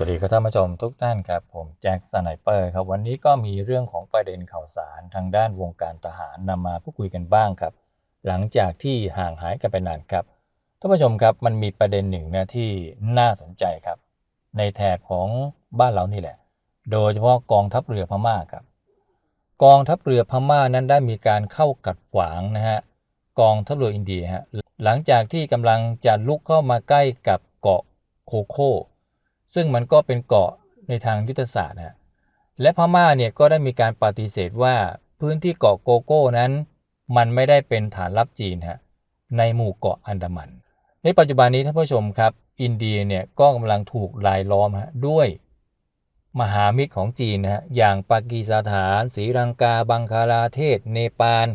สวัสดีครับท่านผู้ชมทุกท่านครับผมแจ็คสไนเปอร์ครับวันนี้ก็มีเรื่องของประเด็นข่าวสารทางด้านวงการทหารนำมาพูดคุยกันบ้างครับ หลังจากที่ห่างหายกันไปนานครับท่านผู้ชมครับมันมีประเด็นหนึ่งนะที่น่าสนใจครับ ในแถบของบ้านเรานี่แหละ โดยเฉพาะกองทัพเรือพม่าครับ กองทัพเรือพม่านั้นได้มีการเข้ากัดขวางนะฮะกองทัพเรืออินเดียฮะหลังจากที่กำลังจะลุกเข้ามาใกล้กับเกาะโคโค่ ซึ่งมันก็เป็นเกาะในทางยุทธศาสตร์นะและพม่าเนี่ยก็ได้มีการปฏิเสธว่าพื้นที่เกาะโกโก้นั้น มันไม่ได้เป็นฐานลับจีนฮะในหมู่เกาะอันดามัน ในปัจจุบันนี้ท่านผู้ชมครับ อินเดียเนี่ยก็กำลังถูกลายล้อมฮะด้วยมหามิตรของจีนนะฮะอย่างปากีสถานศรีลังกา บังคลาเทศ เนปาล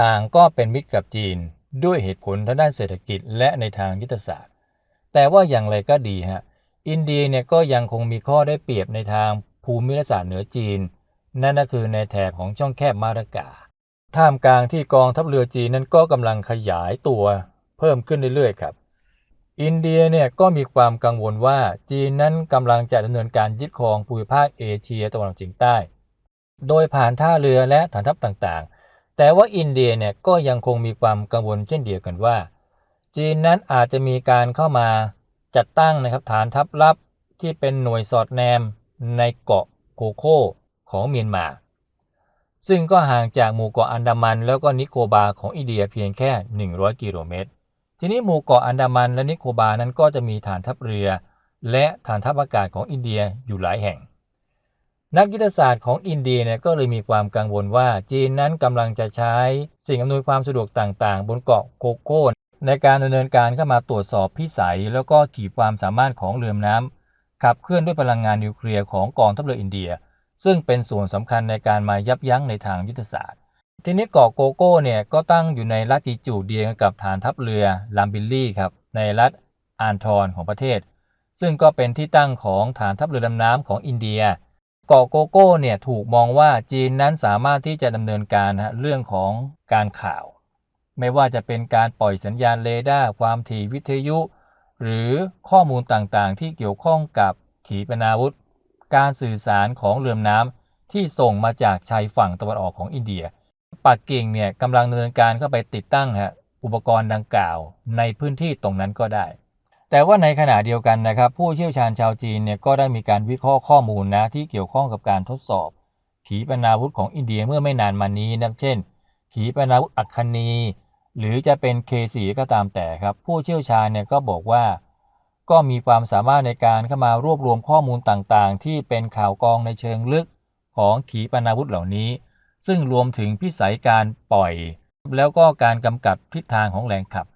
ต่างก็เป็นมิตรกับจีนด้วยเหตุผลทางด้านเศรษฐกิจและในทางยุทธศาสตร์ แต่ว่าอย่างไรก็ดีฮะ อินเดียเนี่ยก็ยังคงมีข้อได้เปรียบในทางภูมิรัฐศาสตร์เหนือจีน นั่นก็คือในแถบของช่องแคบมาลากา ท่ามกลางที่กองทัพเรือจีนนั้นก็กำลังขยายตัวเพิ่มขึ้นเรื่อยๆครับ อินเดียเนี่ยก็มีความกังวลว่าจีนนั้นกำลังจะดำเนินการยึดครองภูมิภาคเอเชียตะวันออกเฉียงใต้ โดยผ่านท่าเรือและฐานทัพต่างๆ แต่ว่าอินเดียเนี่ยก็ยังคงมีความกังวลเช่นเดียวกันว่า จีนนั้นอาจจะมีการเข้ามา จัดตั้งนะครับฐานทัพลับที่เป็นหน่วยสอดแนมในเกาะโคโค่ของเมียนมา ซึ่งก็ห่างจากหมู่เกาะอันดามัน แล้วก็นิโคบาของอินเดียเพียงแค่ 100 กิโลเมตร ทีนี้หมู่เกาะอันดามันและนิโคบานั้นก็จะมีฐานทัพเรือ และฐานทัพอากาศของอินเดียอยู่หลายแห่ง นักยุทธศาสตร์ของอินเดียเนี่ยก็เลยมีความกังวลว่าจีนนั้นกำลังจะใช้สิ่งอำนวยความสะดวกต่างๆ บนเกาะโคโค่ ในการดำเนินการเข้ามาตรวจสอบพิสัย แล้วก็ขีดความสามารถของเรือน้ำขับเคลื่อนด้วยพลังงานนิวเคลียร์ของกองทัพเรืออินเดีย ซึ่งเป็นส่วนสำคัญในการมายับยั้งในทางยุทธศาสตร์ ทีนี้เกาะโกโก้เนี่ยก็ตั้งอยู่ในลัติจูดเดียวกับฐานทัพเรือลัมบิลลี่ครับในรัฐอานทอนของประเทศ ซึ่งก็เป็นที่ตั้งของฐานทัพเรือดำน้ำของอินเดียเกาะโกโก้เนี่ยถูกมองว่าจีนนั้นสามารถที่จะดำเนินการเรื่องของการข่าว ไม่ว่าจะเป็นการปล่อยสัญญาณเรดาร์ความถี่วิทยุ หรือข้อมูลต่างๆ ที่เกี่ยวข้องกับขีปนาวุธ การสื่อสารของเรือน้ำที่ส่งมาจากชายฝั่งตะวันออกของอินเดีย ปักกิ่งเนี่ยกำลังดำเนินการเข้าไปติดตั้งฮะอุปกรณ์ดังกล่าวในพื้นที่ตรงนั้นก็ได้ แต่ว่าในขณะเดียวกันนะครับ ผู้เชี่ยวชาญชาวจีนเนี่ยก็ได้มีการวิเคราะห์ข้อมูลนะที่เกี่ยวข้องกับการทดสอบขีปนาวุธของอินเดียเมื่อไม่นานมานี้นะเช่น ขีปนาวุธอัคคนี หรือจะเป็น K4 ก็ตามแต่ครับ ผู้เชี่ยวชาญเนี่ยก็บอกว่า ก็มีความสามารถในการเข้ามารวบรวมข้อมูลต่างๆ ที่เป็นข่าวกรองในเชิงลึกของขีปนาวุธเหล่านี้ ซึ่งรวมถึงพิสัยการปล่อย แล้วก็การกำกับทิศทางของแรงขับ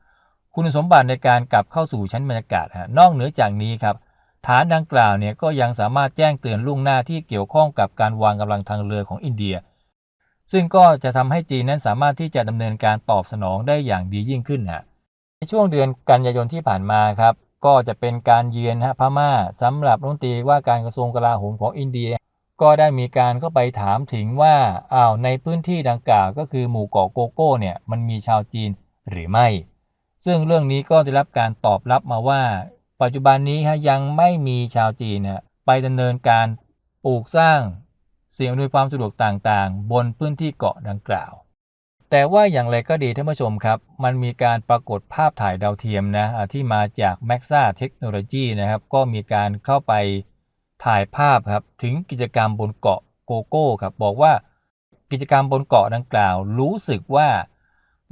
คุณสมบัติในการกลับเข้าสู่ชั้นบรรยากาศฮะนอกเหนือจากนี้ครับฐานดังกล่าวเนี่ยก็ยังสามารถแจ้งเตือนล่วงหน้าที่เกี่ยวข้องกับการวางกำลังทางเรือของอินเดีย ซึ่งก็จะทำให้จีนนั้นสามารถที่จะดำเนินการตอบสนองได้อย่างดียิ่งขึ้นฮะในช่วงเดือนกันยายนที่ผ่านมาครับก็จะเป็นการเยือนฮะพม่าสำหรับรัฐมนตรีว่าการกระทรวงกลาโหมของอินเดีย ก็ได้มีการเข้าไปถามถึงว่าอ้าวในพื้นที่ดังกล่าวก็คือหมู่เกาะโกโก้เนี่ยมันมีชาวจีนหรือไม่ ซึ่งเรื่องนี้ก็ได้รับการตอบรับมาว่า ปัจจุบันนี้ฮะยังไม่มีชาวจีนฮะไปดำเนินการปลูกสร้าง สิ่งอำนวยความสะดวกต่างๆ บนพื้นที่เกาะดังกล่าว แต่ว่าอย่างไรก็ดีท่านผู้ชมครับ มันมีการปรากฏภาพถ่ายดาวเทียมนะที่มาจาก Maxa Technology นะครับก็มีการเข้าไปถ่ายภาพครับถึงกิจกรรมบนเกาะโกโก้ครับบอกว่ากิจกรรมบนเกาะดังกล่าว รู้สึกว่า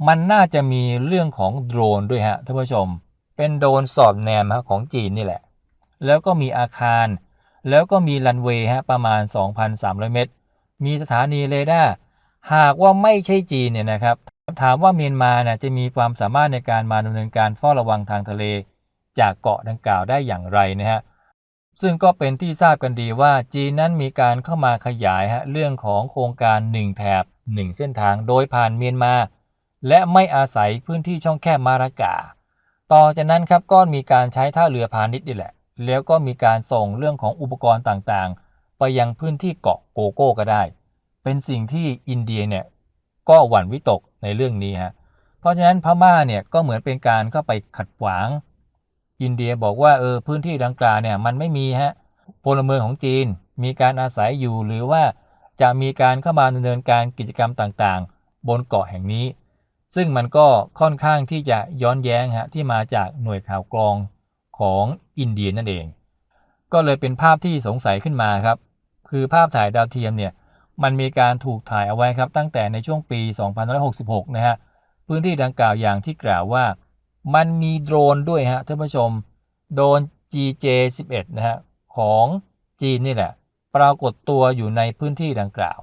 มันน่าจะมีเรื่องของโดรนด้วยฮะท่านผู้ชม เป็นโดรนสอดแนมฮะของจีนนี่แหละ แล้วก็มีอาคาร แล้วก็มีรันเวย์ฮะประมาณ 2,300 เมตร มีสถานีเรดาร์หากว่าไม่ใช่จีนเนี่ยนะครับถามว่าเมียนมาเนี่ยจะมีความสามารถในการมาดำเนินการเฝ้าระวังทางทะเล จากเกาะดังกล่าวได้อย่างไรนะฮะซึ่งก็เป็นที่ทราบกันดีว่าจีนนั้นมีการเข้ามาขยายฮะเรื่องของโครงการ 1 แถบ 1 เส้นทางโดยผ่านเมียนมา และไม่อาศัยพื้นที่ช่องแคบมารากา ต่อจากนั้นครับก็มีการใช้ท่าเรือพาณิชย์นี่แหละ แล้วก็มีการส่งเรื่องของอุปกรณ์ต่างๆ ไปยังพื้นที่เกาะโกโก้ก็ได้ เป็นสิ่งที่อินเดียเนี่ยก็หวั่นวิตกในเรื่องนี้ฮะเพราะฉะนั้นพม่าเนี่ยก็เหมือนเป็นการเข้าไปขัดขวาง อินเดียบอกว่าเออพื้นที่ดังกล่าวเนี่ยมันไม่มีฮะพลเมืองของจีนมีการอาศัยอยู่หรือว่าจะมีการเข้ามาดำเนินการกิจกรรมต่างๆ บนเกาะแห่งนี้ ซึ่งมันก็ค่อนข้างที่จะย้อนแย้งฮะที่มาจากหน่วยข่าวกรอง ของอินเดียนั่นเอง ก็เลยเป็นภาพที่สงสัยขึ้นมาครับ คือภาพถ่ายดาวเทียมเนี่ยมันมีการถูกถ่ายเอาไว้ครับตั้งแต่ในช่วงปี 2566 นะฮะพื้นที่ดังกล่าวอย่างที่กล่าวว่า มันมีโดรนด้วยฮะท่านผู้ชม โดรน GJ11 นะฮะของจีนนี่แหละ ปรากฏตัวอยู่ในพื้นที่ดังกล่าว